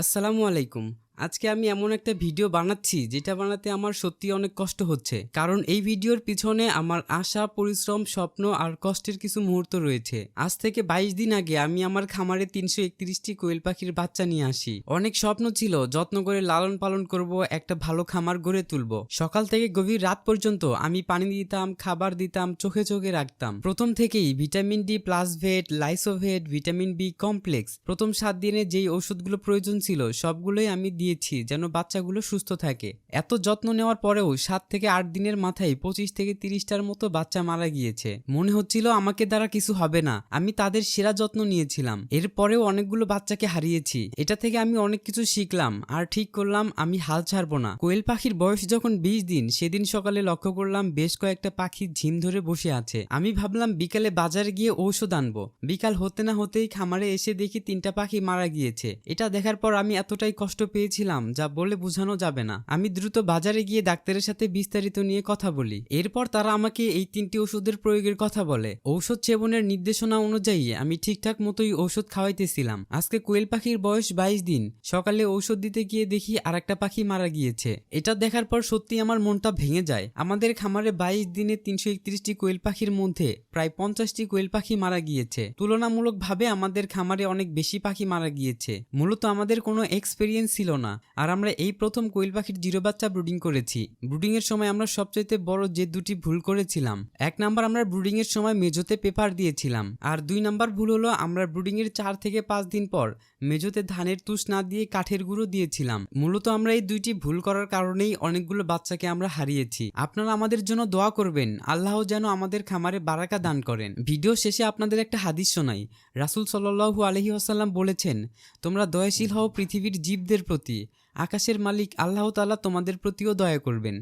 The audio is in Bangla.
আসসালামু আলাইকুম। আজকে আমি এমন একটা ভিডিও বানাচ্ছি, যেটা বানাতে আমার সত্যি অনেক কষ্ট হচ্ছে। কারণ এই ভিডিওর পিছনে আমার আশা, পরিশ্রম, স্বপ্ন আর কষ্টের কিছু মুহূর্ত রয়েছে। আজ থেকে বাইশ দিন আগে আমি আমার খামারে তিনশো একত্রিশটি কোয়েল পাখির বাচ্চা নিয়ে আসি। অনেক স্বপ্ন ছিল, যত্ন করে লালন পালন করব, একটা ভালো খামার গড়ে তুলব। সকাল থেকে গভীর রাত পর্যন্ত আমি পানি দিতাম, খাবার দিতাম, চোখে চোখে রাখতাম। প্রথম থেকেই ভিটামিন ডি প্লাস ভেট, লাইসোভেট, ভিটামিন বি কমপ্লেক্স। প্রথম সাত দিনে যেই ওষুধগুলো প্রয়োজন ছিল, সবগুলোই আমি দিয়েছি যেন বাচ্চাগুলো সুস্থ থাকে। এত যত্ন নেওয়ার পরেও সাত থেকে আট দিনের মাথায় পঁচিশ থেকে তিরিশটার মতো বাচ্চা মারা গিয়েছে। মনে হচ্ছিল আমাকে দ্বারা কিছু হবে না। আমি তাদের সেরা যত্ন নিয়েছিলাম। এরপরেও অনেকগুলো বাচ্চাকে হারিয়েছি। এটা থেকে আমি অনেক কিছু শিখলাম। আর ঠিক করলাম, আমি হাল ছাড়বো না। কোয়েল পাখির বয়স যখন বিশ দিন, সেদিন সকালে লক্ষ্য করলাম বেশ কয়েকটা পাখি ঝিম ধরে বসে আছে। আমি ভাবলাম, বিকালে বাজারে গিয়ে ঔষধ আনব। বিকাল হতে না হতেই খামারে এসে দেখি তিনটা পাখি মারা গিয়েছে। এটা দেখার পর আমি এতটাই কষ্ট পেয়েছিলাম যা বলে বোঝানো যাবে না। আমি দ্রুত বাজারে গিয়ে ডাক্তারের সাথে বিস্তারিত নিয়ে কথা বলি। এরপর তারা আমাকে এই তিনটি ওষুধের প্রয়োগের কথা বলে। ঔষধ সেবনের নির্দেশনা অনুযায়ী আমি ঠিকঠাক মতোই ঔষধ খাওয়াইতেছিলাম। আজকে কোয়েল পাখির বয়স বাইশ দিন। সকালে ঔষধ দিতে গিয়ে দেখি আর একটা পাখি মারা গিয়েছে। এটা দেখার পর সত্যি আমার মনটা ভেঙে যায়। আমাদের খামারে বাইশ দিনে তিনশো একত্রিশটি কোয়েল পাখির মধ্যে প্রায় পঞ্চাশটি কোয়েল পাখি মারা গিয়েছে। তুলনামূলকভাবে আমাদের খামারে অনেক বেশি পাখি মারা গিয়েছে। মূলত আমাদের কোনো এক্সপেরিয়েন্স ছিল না। আর আমরা এই প্রথম কোয়েল পাখির জিরো বাচ্চা ব্রুডিং করেছি। ব্রুডিং এর সময় আমরা সবচাইতে বড় যে দুটি ভুল করেছিলাম। এক নাম্বার আমরা ব্রুডিং এর সময় মেজোতে পেপার দিয়েছিলাম। আর দুই নাম্বার ভুল হলো আমরা ব্রুডিং এর চার থেকে পাঁচ দিন পর মেজোতে ধানের তুষ না দিয়ে কাঠের গুঁড়ো দিয়েছিলাম। মূলত আমরা এই দুইটি ভুল করার কারণেই অনেকগুলো বাচ্চাকে আমরা হারিয়েছি। আপনারা আমাদের জন্য দোয়া করবেন, আল্লাহ যেন আমাদের খামারে বারাকা দান করেন। ভিডিও শেষে আপনাদের একটা হাদিস শোনাই। রাসুল সাল্লাহু আলহি আসাল্লাম বলেছেন, তোমরা দয়াশীল হও পৃথিবীর জীবদের প্রতি। আকাশের মালিক আল্লাহ তালা তোমাদের প্রতিও দয়া করবেন।